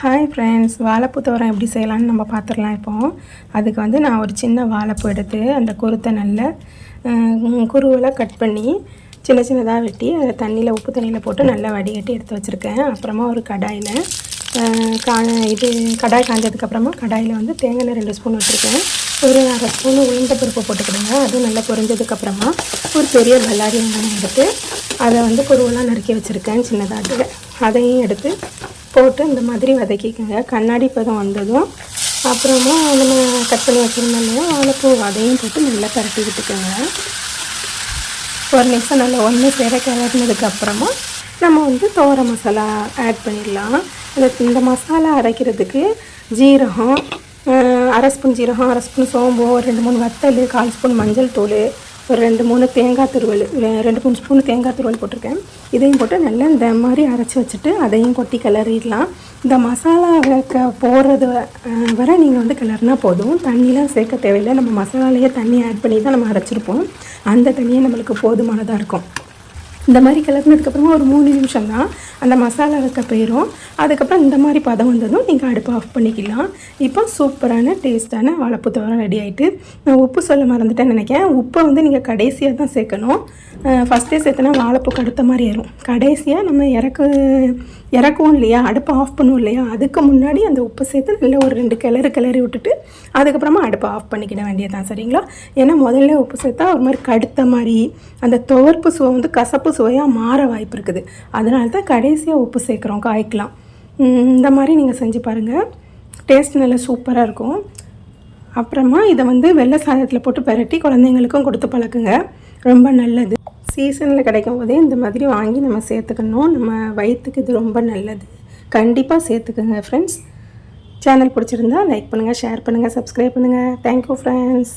Hi friends வாழைப்பூ தோரம் எப்படி செய்யலாம்னு நம்ம பார்த்துடலாம் இப்போ. அதுக்கு வந்து நான் ஒரு சின்ன வாழைப்பூ எடுத்து அந்த குருத்தை நல்ல குருவெல்லாம் கட் பண்ணி சின்ன சின்னதாக வெட்டி அதை தண்ணியில் உப்பு தண்ணியில் போட்டு நல்லா வடிகட்டி எடுத்து வச்சுருக்கேன். அப்புறமா ஒரு கடாயில் கா இது கடாய் காஞ்சதுக்கப்புறமா கடாயில் வந்து தேங்காய் ரெண்டு ஸ்பூன் வச்சுருக்கேன். ஒரு அரை ஸ்பூன் உளுந்த பருப்பு போட்டுக்கிடுங்க. அதுவும் நல்லா பொரிஞ்சதுக்கப்புறமா ஒரு பெரிய பல்லாரி வெங்காயம் எடுத்து அதை வந்து குருவெல்லாம் நறுக்கி வச்சுருக்கேன் சின்னதாக அதையும் எடுத்து போட்டு இந்த மாதிரி வதக்கிக்கோங்க. கண்ணாடி பதம் வந்ததும் அப்புறமா நம்ம கட் பண்ணி வச்சுருந்தோம் இல்லையா வாழைப்பூ அதையும் போட்டு நல்லா பரட்டி விட்டுக்கோங்க. ஒரு நிமிஷம் நல்லா ஒன்று சேர கிளறினதுக்கப்புறமா நம்ம வந்து தோர மசாலா ஆட் பண்ணிடலாம். அந்த இந்த மசாலா அரைக்கிறதுக்கு ஜீரகம் அரை ஸ்பூன் ஜீரகம் அரை ஸ்பூன் சோம்பு ஒரு ரெண்டு மூணு வத்தல் கால் ஸ்பூன் மஞ்சள் தூள் ஒரு ரெண்டு மூணு தேங்காய் துருவல் ரெண்டு மூணு ஸ்பூன் தேங்காய் துருவல் போட்டிருக்கேன். இதையும் போட்டு நல்லா இந்த மாதிரி அரைச்சி வச்சுட்டு அதையும் கொட்டி கிளறிடலாம். இந்த மசாலா க போடுறது வர வரை நீங்கள் வந்து கிளறினா போதும். தண்ணிலாம் சேர்க்க தேவையில்லை. நம்ம மசாலாலேயே தண்ணி ஆட் பண்ணி தான் நம்ம அரைச்சிருப்போம். அந்த தண்ணியே நம்மளுக்கு போதுமானதாக இருக்கும். இந்த மாதிரி கிளறினதுக்கப்புறமா ஒரு மூணு நிமிஷம் தான் அந்த மசாலா இருக்க போயிடும் அதுக்கப்புறம் இந்த மாதிரி பதம் வந்ததும் நீங்கள் அடுப்பை ஆஃப் பண்ணிக்கலாம். இப்போ சூப்பரான டேஸ்ட்டான வாழைப்பூ ரெடி ஆகிட்டு நான் உப்பு சொல்ல மறந்துட்டேன்னு நினைக்கிறேன். உப்பை வந்து நீங்கள் கடைசியாக தான் சேர்க்கணும். ஃபஸ்ட்டே சேர்த்தனா வாழைப்பூ கடுத்த மாதிரி ஏறும். கடைசியாக நம்ம இறக்கு இறக்குவோம் இல்லையா? அடுப்பை ஆஃப் பண்ணுவோம் இல்லையா? அதுக்கு முன்னாடி அந்த உப்பு சேர்த்து நல்லா ஒரு ரெண்டு கிளறு கிளறி விட்டுட்டு அதுக்கப்புறமா அடுப்பை ஆஃப் பண்ணிக்கிட வேண்டியது தான் சரிங்களா? ஏன்னா முதல்ல உப்பு சேர்த்தா ஒரு மாதிரி கடுத்த மாதிரி அந்த துவர்ப்பு சுவை வந்து கசப்பு சுவையாக மாற வாய்ப்பு இருக்குது அதனால தான் கடைசியாக உப்பு சேர்க்குறோம் காய்க்கலாம். இந்த மாதிரி நீங்கள் செஞ்சு பாருங்கள் டேஸ்ட் நல்லா சூப்பராக இருக்கும். அப்புறமா இதை வந்து வெள்ளை சாதத்தில் போட்டு பெரட்டி குழந்தைங்களுக்கும் கொடுத்து பழக்குங்க. ரொம்ப நல்லது. சீசனில் கிடைக்கும் போதே இந்த மாதிரி வாங்கி நம்ம சேர்த்துக்கணும். நம்ம வயிற்றுக்கு இது ரொம்ப நல்லது. கண்டிப்பாக சேர்த்துக்குங்க ஃப்ரெண்ட்ஸ் சேனல் பிடிச்சிருந்தா லைக் பண்ணுங்கள் ஷேர் பண்ணுங்கள் சப்ஸ்கிரைப் பண்ணுங்கள் தேங்க்யூ ஃப்ரெண்ட்ஸ்